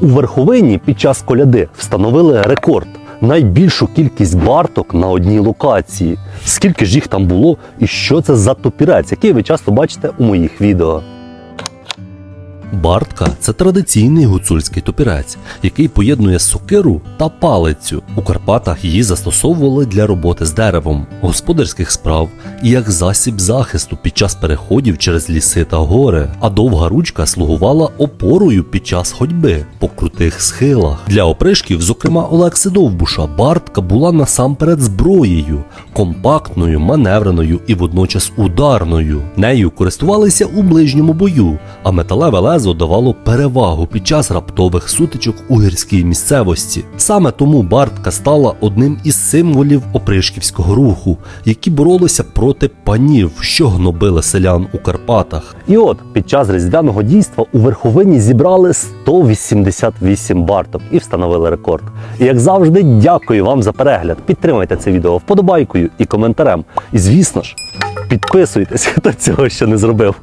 У верховині під час коляди встановили рекорд. Найбільшу кількість барток на одній локації. Скільки ж їх там було і що це за топірець, який ви часто бачите у моїх відео. Бартка це традиційний гуцульський топірець, який поєднує сокиру та палицю. У Карпатах її застосовували для роботи з деревом, господарських справ і як засіб захисту під час переходів через ліси та гори. А довга ручка слугувала опорою під час ходьби по крутих схилах. Для опришків, зокрема Олекси Довбуша, бартка була насамперед зброєю, компактною, маневреною і водночас ударною. Нею користувалися у ближньому бою, а металеве лезо давало перевагу під час раптових сутичок у гірській місцевості. Саме тому бартка стала одним із символів опришківського руху, які боролися проти панів, що гнобили селян у Карпатах. І от під час різдвяного дійства у верховині зібрали 188 барток і встановили рекорд. І як завжди, дякую вам за перегляд. Підтримайте це відео вподобайкою і коментарем. І звісно ж, підписуйтесь, хто цього ще не зробив.